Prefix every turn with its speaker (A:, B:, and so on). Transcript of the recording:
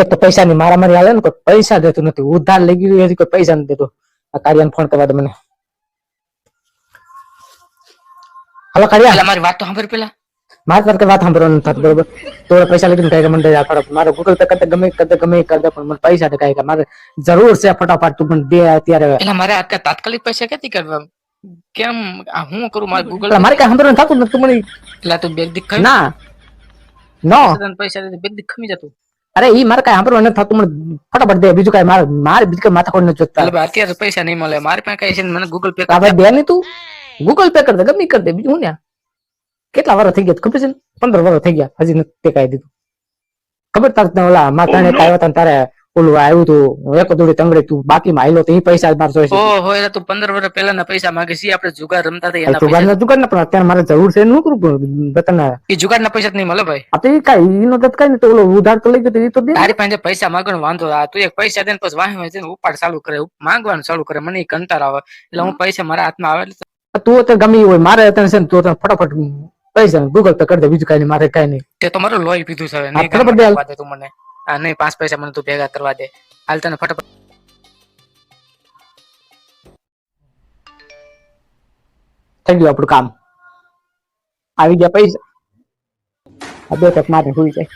A: એક તો પૈસાની મારામારી હાલે ને કોઈ પૈસા દેતું નથી ઉધાર લઈ ગયું હજી કોઈ પૈસા નથી દેતો. આ કાર્યાને ફોન કરવા દે મને. હાલો કાર્યા.
B: પેલા મારી વાત તો સાંભળ પેલા.
A: મારે તારે કઈ વાત સાંભળવાનું નથી બરોબર? તો પૈસા લઈને કઈ મને દે ફટાફટ મારે ગૂગલ પે કરતા ગમે કરતા ગમે એ કરી દે પણ મને પૈસા દે કઈ મારે જરૂર છે ફટાફટ તું મને દે અત્યારે.
B: પેલા મારે અત્યારે તાત્કાલિક પૈસા ક્યાંથી કરવા કેમ? આ હું કરું? મારે ગૂગલ
A: એટલે મારે કઈ સાંભળવાનું થતું નથી તું મને.
B: પેલા તું બેગ દીખ
A: ના. નો.
B: પૈસા દે બેગ દીખ ખમી જતું
A: અરે ઈ મારે કઈ સાંભળવાનું નથી થતું. મને ફટાફટ દે. બીજું કઈ મારે મારે બીજું કઈ માથા ખોડ નથી જોતા
B: એટલે ભાઈ અત્યારે પૈસા નહીં મળે. મારી પાસે કઈ છે ને મને ગૂગલ પે
A: આપણે દે ને તું? ગૂગલ પે કર દે ગમે કર દે. બીજું હું ને કેટલા વર્ષ થઈ ગયા ખબર છે ને? પંદર વર્ષ થઈ ગયા. હજી નથી તે કાઈ દીધું. ખબર તાર ઓલા માતા ને હતા તારે ઓલું આવ્યું તું એક દોડી તંગડી તું બાકીમાં આયલો તો એ પૈસા મારે જોઈએ
B: ઓહો એટલે તું પંદર વર્ષ પહેલા ના પૈસા માંગે છે આપણે જુગાર રમતા હતા
A: જુગાર ના જુગાર ના પણ અત્યારે મારે જરૂર છે નું કરું બતાના
B: એ જુગાર ના પૈસા નહીં મળે ભાઈ.
A: આપણે કઈ એનો દત કઈ ને તો ઓલો ઉધાર તો લઈ ગયો એ તો દે.
B: તારી પાસે પૈસા માંગવાનો વાંધો આ તું એક પૈસા દે ને પછી વાહી વાહી ઉપાડ ચાલુ કરે માંગવાનું ચાલુ કરે મને કંટાર આવે. એટલે હું પૈસા મારા હાથમાં આવે એટલે
A: તું અત્યારે ગમે હોય મારે અત્યારે છે ને તું ફટાફટ પૈસા ગૂગલ પે કરી દે બીજું કઈ નહીં મારે કઈ નહીં.
B: તે તો મારું લોહી પીધું છે. કરવા દે. તું મને. નહીં, પાંચ પૈસા મને તું ભેગા કરવા દે. હાલ તને ફટાફટ
A: થઈ ગયું આપણું કામ. આવી ગયા પૈસા. આ બે તક મારે હોય જાય.